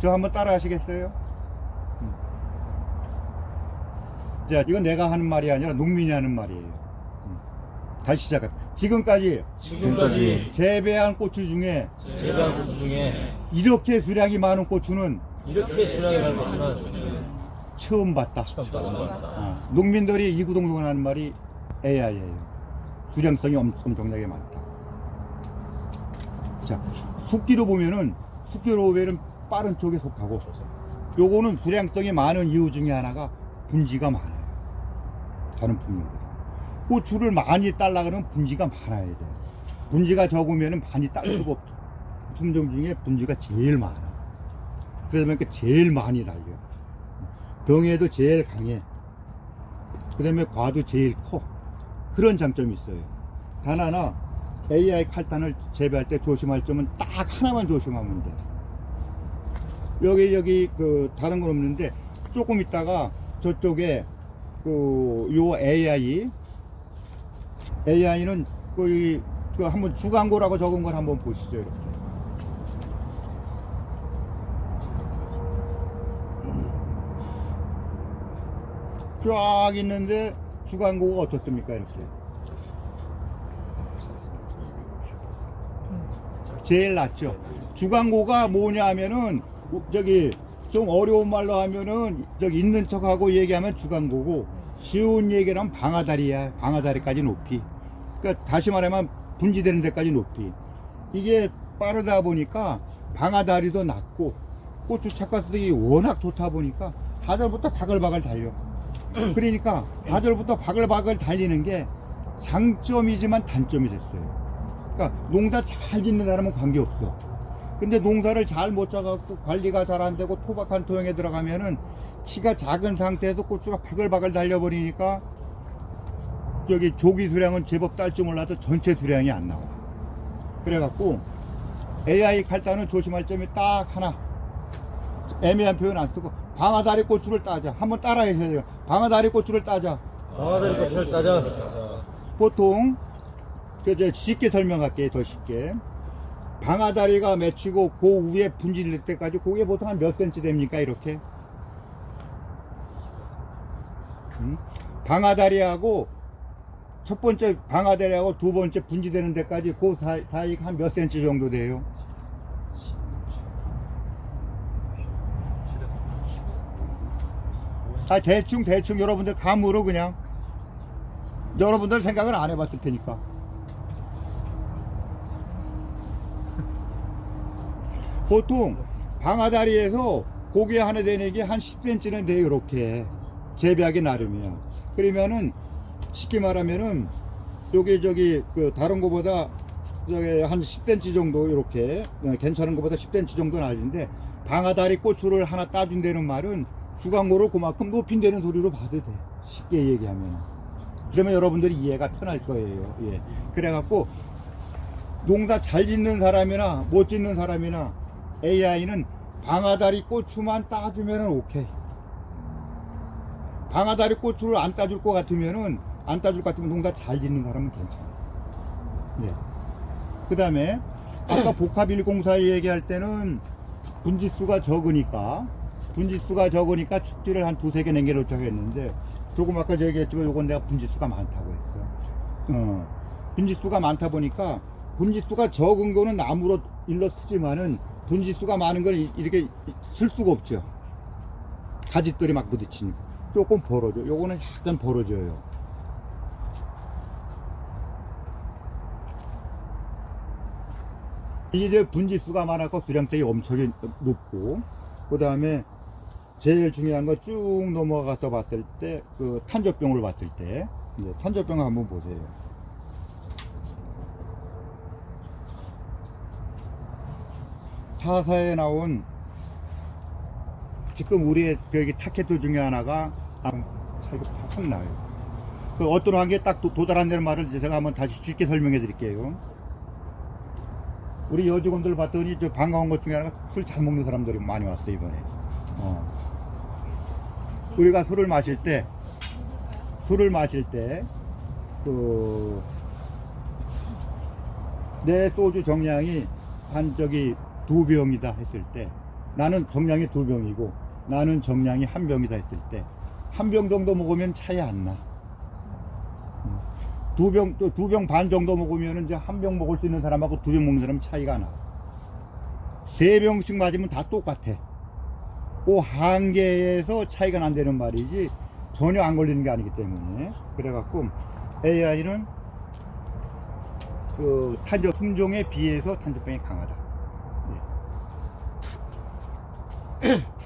저 한번 따라 하시겠어요? 음. 자, 이건 내가 하는 말이 아니라 농민이 하는 말이에요. 음. 다시 시작합 지금까지 지금까지 재배한 고추 중에 재배한 고추 중에 이렇게 수량이 많은 고추는 이렇게 수량이 많은 고추는 처음 봤다. 처음 봤다. 어, 농민들이 이구동성 하는 말이 AI예요. 수량성이 엄, 엄청나게 많다. 자, 숙기로 보면은 숙기로 보면은 빠른 쪽에 속하고 요거는 수량성이 많은 이유 중에 하나가 분지가 많아요. 다른 품목보다. 고추를 많이 딸라 그러면 분지가 많아야 돼. 분지가 적으면은 많이 딸 수가 없죠. 품종 중에 분지가 제일 많아. 그러다 보니까 제일 많이 달려. 병에도 제일 강해. 그 다음에 과도 제일 커. 그런 장점이 있어요. 단 하나, AI 칼단을 재배할 때 조심할 점은 딱 하나만 조심하면 돼. 여기, 여기, 그, 다른 건 없는데, 조금 있다가 저쪽에, 그, 요 AI, AI는 그, 이, 그 한번 주광고라고 적은 걸 한번 보시죠, 이렇게. 쫙 있는데 주광고가 어떻습니까 이렇게 제일 낫죠 주광고가 뭐냐 하면은 저기 좀 어려운 말로 하면은 저기 있는 척하고 얘기하면 주광고고 쉬운 얘기를 하면 방아다리야 방아다리까지 높이 그러니까 다시 말하면 분지되는 데까지 높이 이게 빠르다 보니까 방아다리도 낮고 고추 착과수들이 워낙 좋다 보니까 하절부터 바글바글 달려 그러니까 가절부터 바글바글 달리는 게 장점이지만 단점이 됐어요. 그러니까 농사 잘 짓는 사람은 관계없어. 근데 농사를 잘 못 짜갖고 관리가 잘 안 되고 토박한 토형에 들어가면은 키가 작은 상태에서 고추가 바글바글 달려버리니까 저기 조기 수량은 제법 딸 줄 몰라도 전체 수량이 안 나와. 그래갖고 AI 칼단은 조심할 점이 딱 하나. 애매한 표현 안 쓰고 방아다리 고추를 따자. 한번 따라해 주세요. 돼요. 방아다리 고추를 따자. 방아다리 고추를 따자. 보통 그저 쉽게 설명할게요. 더 쉽게. 방아다리가 맺히고 그 위에 분질릴 때까지 그게 보통 한 몇 센치 됩니까? 이렇게. 음? 방아다리하고 첫 번째 방아다리하고 두 번째 분지되는 데까지 그 사이, 사이가 한 몇 센치 정도 돼요. 아 대충 대충 여러분들 감으로 그냥 여러분들 생각을 안 해봤을 테니까 보통 방아다리에서 고기 하나 되는 게 한 10cm는 돼요 이렇게. 재배하기 나름이야 그러면은 쉽게 말하면은 요게 저기 그 다른 거보다 저기 한 10cm 정도 이렇게 어, 괜찮은 거보다 10cm 정도 낮은데 방아다리 고추를 하나 따준다는 말은 주광고를 그만큼 높인다는 소리로 봐도 돼. 쉽게 얘기하면 그러면 여러분들이 이해가 편할 거예요. 예. 그래갖고 농사 잘 짓는 사람이나 못 짓는 사람이나 AI는 방아다리 고추만 따주면 오케이. 방아다리 고추를 안 따줄 것 같으면은 안 따줄 것 같으면 농사 잘 짓는 사람은 괜찮아 예. 그 다음에 아까 복합일공사 얘기할 때는 분지수가 적으니까 분지수가 적으니까 축지를 한 두세 개 남겨놓자고 했는데 조금 아까 얘기했지만 요건 내가 분지수가 많다고 했어 어, 분지수가 많다 보니까 분지수가 적은 거는 나무로 일러 쓰지만은 분지수가 많은 걸 이- 이렇게 쓸 수가 없죠. 가지들이 막 부딪히니까. 조금 벌어져. 요거는 약간 벌어져요. 이제 분지수가 많았고 수량성이 엄청 높고 그 다음에 제일 중요한 거쭉 넘어가서 봤을 때 그 탄저병을 봤을 때 이제 탄저병을 한번 보세요. 타사에 나온 지금 우리의 여기 타켓도 중에 하나가 아, 차이가 팍팍 나요. 그 어떤 한게 딱 도- 도달한다는 말을 제가 한번 다시 쉽게 설명해 드릴게요. 우리 여직원들 봤더니 저 반가운 것 중에 하나가 술 잘 먹는 사람들이 많이 왔어 이번에. 어. 우리가 술을 마실 때 술을 마실 때그 내 소주 정량이 한 저기 두 병이다 했을 때 나는 정량이 두 병이고 나는 정량이 한 병이다 했을 때 한 병 정도 먹으면 차이 안 나. 두 병, 또 두 병 반 정도 먹으면 이제 한 병 먹을 수 있는 사람하고 두 병 먹는 사람 차이가 나. 세 병씩 맞으면 다 똑같아. 그 한계에서 차이가 난다는 말이지 전혀 안 걸리는 게 아니기 때문에 그래갖고 AI는 그 탄저 품종에 비해서 탄저병이 강하다. 嗯